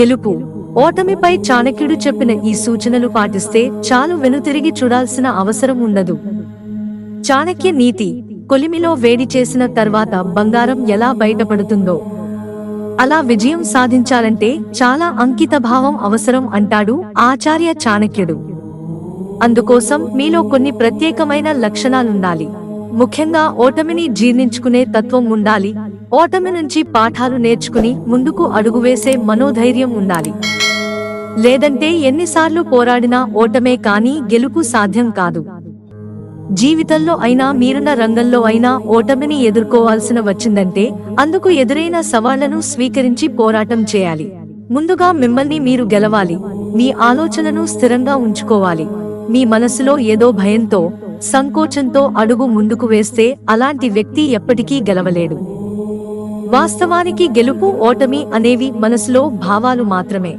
గెలుపు. ఓటమిపై చాణక్యుడు చెప్పిన ఈ సూచనలు పాటిస్తే చాలు వెనుతిరిగి చూడాల్సిన అవసరం ఉండదు. చాణక్య నీతి కొలిమిలో వేడి చేసిన తర్వాత బంగారం ఎలా బయటపడుతుందో. అలా విజయం సాధించాలంటే చాలా అంకిత భావం అవసరం అంటాడు ఆచార్య చాణక్యుడు. అందుకోసం మీలో కొన్ని ప్రత్యేకమైన లక్షణాలుండాలి. ముఖ్యంగా ఓటమిని జీర్ణించుకునే తత్వం ఉండాలి. ఓటమి నుంచి పాఠాలు నేర్చుకుని ముందుకు అడుగు వేసే మనోధైర్యం ఉండాలి. లేదంటే ఎన్నిసార్లు పోరాడినా ఓటమే కానీ గెలుపు సాధ్యం కాదు. జీవితంలో అయినా మీరున్న రంగంలో అయినా ఓటమిని ఎదుర్కోవాల్సిన వచ్చిందంటే అందుకు ఎదురైన సవాళ్ళను స్వీకరించి పోరాటం చేయాలి. ముందుగా మిమ్మల్ని మీరు గెలవాలి. మీ ఆలోచనను స్థిరంగా ఉంచుకోవాలి. మీ మనసులో ఏదో భయంతో సంకోచంతో అడుగు ముందుకు వేస్తే అలాంటి వ్యక్తి ఎప్పటికీ గెలవలేడు. వాస్తవానికి గెలుపు ఓటమి అనేవి మనసులో భావాలు మాత్రమే.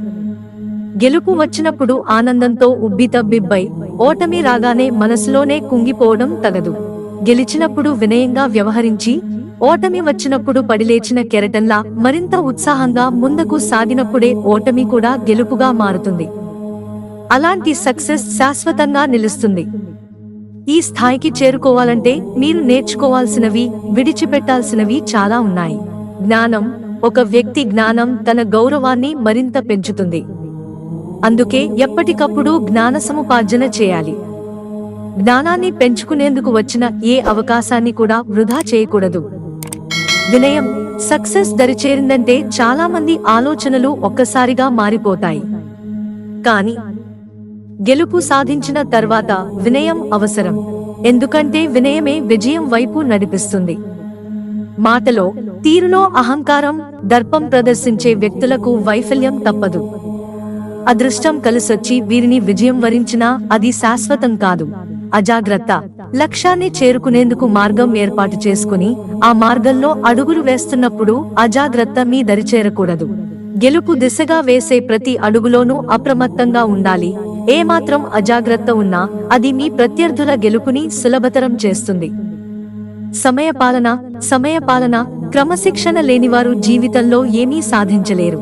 గెలుపు వచ్చినప్పుడు ఆనందంతో ఉబ్బితబ్బిబ్బై ఓటమి రాగానే మనసులోనే కుంగిపోవడం తగదు. గెలిచినప్పుడు వినయంగా వ్యవహరించి ఓటమి వచ్చినప్పుడు పడిలేచిన కెరటంలా మరింత ఉత్సాహంగా ముందుకు సాగినప్పుడే ఓటమి కూడా గెలుపుగా మారుతుంది. అలాంటి సక్సెస్ శాశ్వతంగా నిలుస్తుంది. ఈ స్థాయికి చేరుకోవాలంటే మీరు నేర్చుకోవాల్సినవి విడిచిపెట్టాల్సినవి చాలా ఉన్నాయి. జ్ఞానం ఒక వ్యక్తి జ్ఞానం తన గౌరవాన్ని మరింత పెంచుతుంది. అందుకే ఎప్పటికప్పుడు జ్ఞాన సముపార్జన చేయాలి. జ్ఞానాన్ని పెంచుకునేందుకు వచ్చిన ఏ అవకాశాన్ని కూడా వృధా చేయకూడదు. వినయం సక్సెస్ దరిచేరిందంటే చాలా మంది ఆలోచనలు ఒక్కసారిగా మారిపోతాయి. కానీ గెలుపు సాధించిన తర్వాత వినయం అవసరం. ఎందుకంటే వినయమే విజయం వైపు నడిపిస్తుంది. మాటలో తీరులో అహంకారం దర్పం ప్రదర్శించే వ్యక్తులకు వైఫల్యం తప్పదు. అదృష్టం కలిసొచ్చి వీరిని విజయం వరించినా అది శాశ్వతం కాదు. అజాగ్రత్త. లక్ష్యాన్ని చేరుకునేందుకు మార్గం ఏర్పాటు చేసుకుని ఆ మార్గంలో అడుగులు వేస్తున్నప్పుడు అజాగ్రత్త మీ దరి చేరకూడదు. గెలుపు దిశగా వేసే ప్రతి అడుగులోనూ అప్రమత్తంగా ఉండాలి. ఏమాత్రం అజాగ్రత్త ఉన్నా అది మీ ప్రత్యర్థుల గెలుపుని సులభతరం చేస్తుంది. సమయపాలన సమయపాలన క్రమశిక్షణ లేనివారు జీవితంలో ఏమీ సాధించలేరు.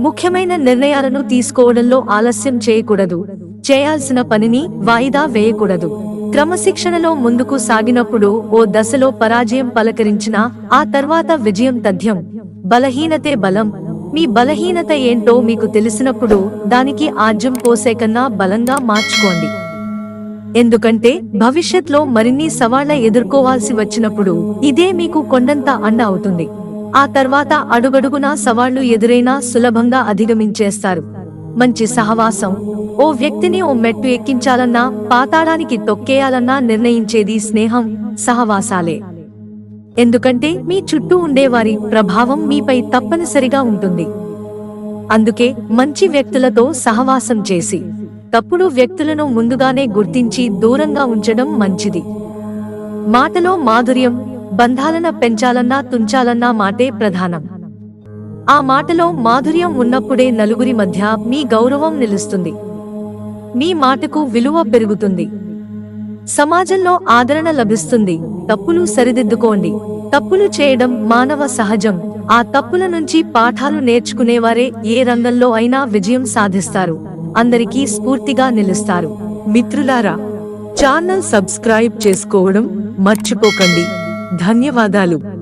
ముఖ్యమైన నిర్ణయాలను తీసుకోవడంలో ఆలస్యం చేయకూడదు. చేయాల్సిన పనిని వాయిదా వేయకూడదు. క్రమశిక్షణలో ముందుకు సాగినప్పుడు ఓ దశలో పరాజయం పలకరించినా ఆ తర్వాత విజయం తథ్యం. బలహీనతే బలం. మీ బలహీనత ఏంటో మీకు తెలిసినప్పుడు దానికి ఆజ్యం పోసే కన్నా బలంగా మార్చుకోండి. ఎందుకంటే భవిష్యత్లో మరిన్ని సవాళ్ళ ఎదుర్కోవాల్సి వచ్చినప్పుడు ఇదే మీకు కొండంత అండ అవుతుంది. ఆ తర్వాత అడుగడుగునా సవాళ్ళు ఎదురైనా సులభంగా అధిగమించేస్తారు. మంచి సహవాసం ఓ వ్యక్తిని ఓ మెట్టు ఎక్కించాలన్నా పాతాళానికి తొక్కేయాలన్నా నిర్ణయించేది స్నేహం సహవాసాలే. ఎందుకంటే మీ చుట్టూ ఉండేవారి ప్రభావం మీపై తప్పనిసరిగా ఉంటుంది. అందుకే మంచి వ్యక్తులతో సహవాసం చేసి తప్పుడు వ్యక్తులను ముందుగానే గుర్తించి దూరంగా ఉంచడం మంచిది. మాటలో మాధుర్యం బంధాలన పెంచాలన్నా తుంచాలన్నా మాటే ప్రధానం. ఆ మాటలో మాధుర్యం ఉన్నప్పుడే నలుగురి మధ్య మీ గౌరవం నిలుస్తుంది. మీ మాటకు విలువ పెరుగుతుంది. సమాజంలో ఆదరణ లభిస్తుంది. తప్పులు సరిదిద్దుకోండి. తప్పులు చేయడం మానవ సహజం. ఆ తప్పుల నుంచి పాఠాలు నేర్చుకునేవారే ఏ రంగంలో అయినా విజయం సాధిస్తారు. అందరికీ స్ఫూర్తిగా నిలుస్తారు. మిత్రులారా ఛానల్ సబ్స్క్రైబ్ చేసుకోవడం మర్చిపోకండి. ధన్యవాదాలు.